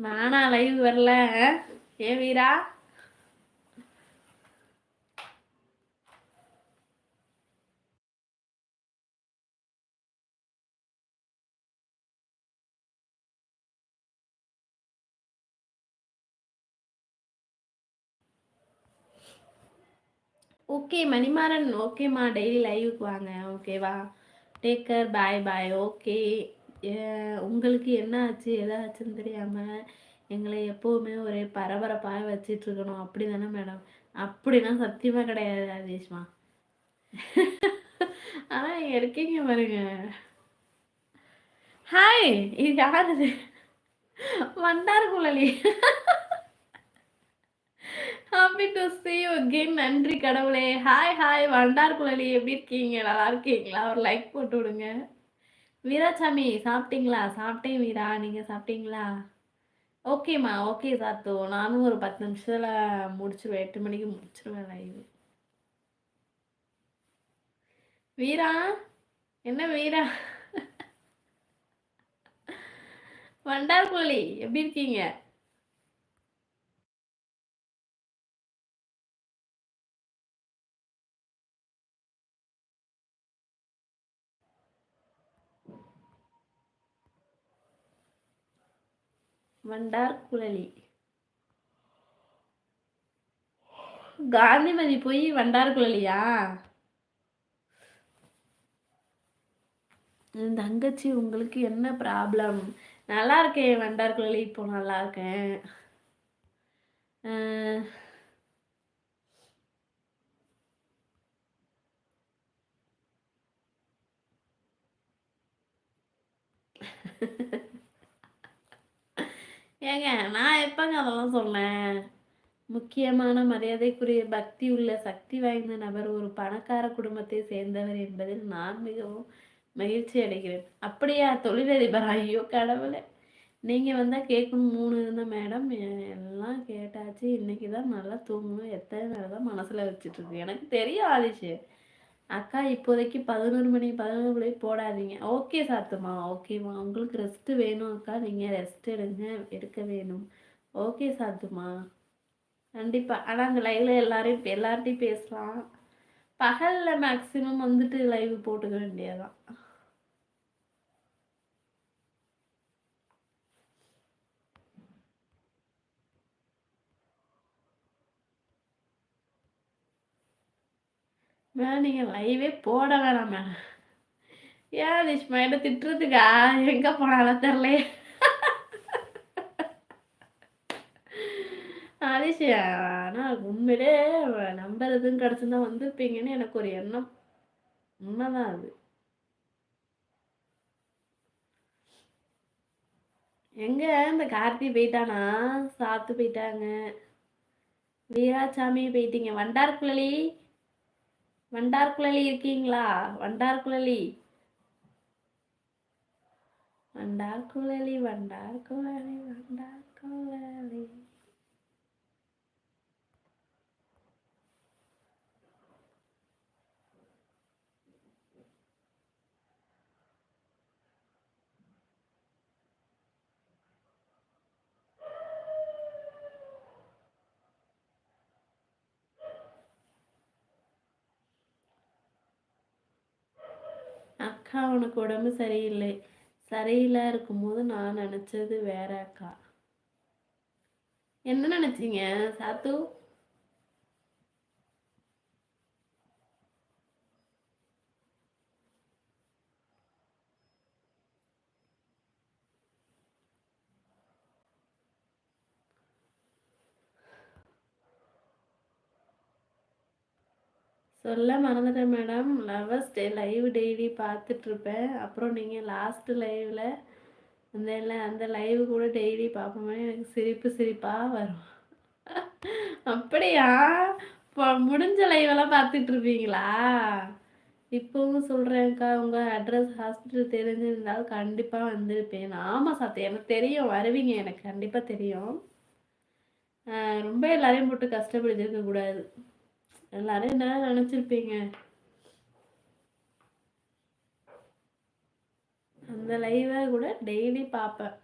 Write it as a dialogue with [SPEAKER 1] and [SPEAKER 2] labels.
[SPEAKER 1] நானா லைவ் வரல. ஏ வீரா? ஓகே மணிமாறன் ஓகேம்மா டெய்லி லைவுக்கு வாங்க. ஓகேவா take care bye bye okay உங்களுக்கு என்ன ஆச்சு? எதாச்சுன்னு தெரியாமல் எங்களை எப்போவுமே ஒரே பரபரப்பாக வச்சிட்டு இருக்கணும். அப்படி தானே மேடம்? அப்படின்னா சத்தியமாக கிடையாது ராஜேஷ்மா. ஆனால் இங்கே இருக்கீங்க பாருங்க. ஹாய் இது யார் இது? Vandar Kuzhali. Happy to see you again நன்றி கடவுளே. Hi hi Vandar Kuzhali. எப்படி இருக்கீங்க? நல்லா இருக்கீங்களா? ஒரு லைக் போட்டு விடுங்க. வீராசாமி சாப்பிட்டீங்களா? சாப்பிட்டேன் வீரா. நீங்கள் சாப்பிட்டீங்களா? ஓகேம்மா ஓகே சாத்து. நானும் ஒரு பத்து நிமிஷத்தில் முடிச்சிருவேன். எட்டு மணிக்கு முடிச்சிருவேன் லைவ் வீரா? என்ன வீரா? வண்டார் கோழி எப்படி இருக்கீங்க? வண்டார் குழலி. காந்திமதி போய் வண்டார் குழலியா? தங்கச்சி உங்களுக்கு என்ன ப்ராப்ளம் நல்லா இருக்கேன் வண்டார் குழலி. இப்போ நல்லா இருக்கேன். ஏங்க நான் எப்பங்க அதெல்லாம் சொன்னேன் முக்கியமான மரியாதைக்குரிய பக்தி உள்ள சக்தி வாய்ந்த நபர் ஒரு பணக்கார குடும்பத்தை சேர்ந்தவர் என்பதில் நான் மிகவும் மகிழ்ச்சி அடைகிறேன். அப்படியா தொழிலதிபர்? ஐயோ கடவுளை. நீங்கள் வந்தால் கேட்கணும் மூணு இருந்த மேடம் எல்லாம் கேட்டாச்சு. இன்னைக்கு தான் நல்லா தூங்கணும். எத்தனை நேரம் தான் மனசில் வச்சுட்ருக்கு எனக்கு தெரியும் ஆதிஷு. அக்கா இப்போதைக்கு பதினோரு மணி பதினோரு மணி போடாதீங்க. ஓகே சாத்துமா ஓகேம்மா உங்களுக்கு ரெஸ்ட்டு வேணும் அக்கா. நீங்கள் ரெஸ்ட் எடுங்க. எடுக்க வேணும். ஓகே சாத்துமா கண்டிப்பாக ஆனால் அங்கே லைவில் எல்லாரையும் எல்லார்ட்டையும் பேசலாம். பகலில் மேக்ஸிமம் வந்துட்டு லைவ் போட்டுக்க வேண்டியதான் மேடம் நீங்கள் லைவே போட வேணாம் மேடம் ஏன் நிஷ்மா என்ன திட்டுறதுக்கா? எங்கே போனாலும் தெரில அதிசயா ஆனால் உண்மையிலே நம்பர் எதுவும் கிடச்சிருந்தா வந்திருப்பீங்கன்னு எனக்கு ஒரு எண்ணம். உண்மைதான் அது. எங்க இந்த கார்த்தி போயிட்டானா? சாத்து போயிட்டாங்க. வீராசாமி போயிட்டீங்க. வண்டார் குழலி வண்டார்குழலி இருக்கீங்களா? வண்டார்குழலி. வண்டார்குழலி வண்டார்குழலி வண்டார்குழலி. அக்கா உனக்கு உடம்பு சரியில்லை. சரியில்லா இருக்கும்போது நான் நினச்சது வேற அக்கா. என்ன நினச்சிங்க சாத்து? சொல்ல மறந்துட்டேன் madam lovers day live daily பார்த்துட்ருப்பேன் அப்புறம் நீங்கள் லாஸ்ட்டு லைவில் அந்த இல்லை அந்த லைவ் கூட டெய்லி பார்ப்போமே எனக்கு சிரிப்பு சிரிப்பாக வரும். அப்படியா? இப்போ முடிஞ்ச லைவெல்லாம் பார்த்துட்ருப்பீங்களா இப்போவும் சொல்கிறேன்க்கா உங்கள் அட்ரஸ் ஹாஸ்பிட்டல் தெரிஞ்சிருந்தால் கண்டிப்பாக வந்திருப்பேன். ஆமாம் சாத்தே எனக்கு தெரியும். வருவீங்க எனக்கு கண்டிப்பாக தெரியும். ரொம்ப எல்லாரையும் போட்டு கஷ்டப்படுத்திருக்கக்கூடாது எல்லாரும் என்ன நினச்சிருப்பீங்க? அந்த லைவை கூட டெய்லி பார்ப்பேன்.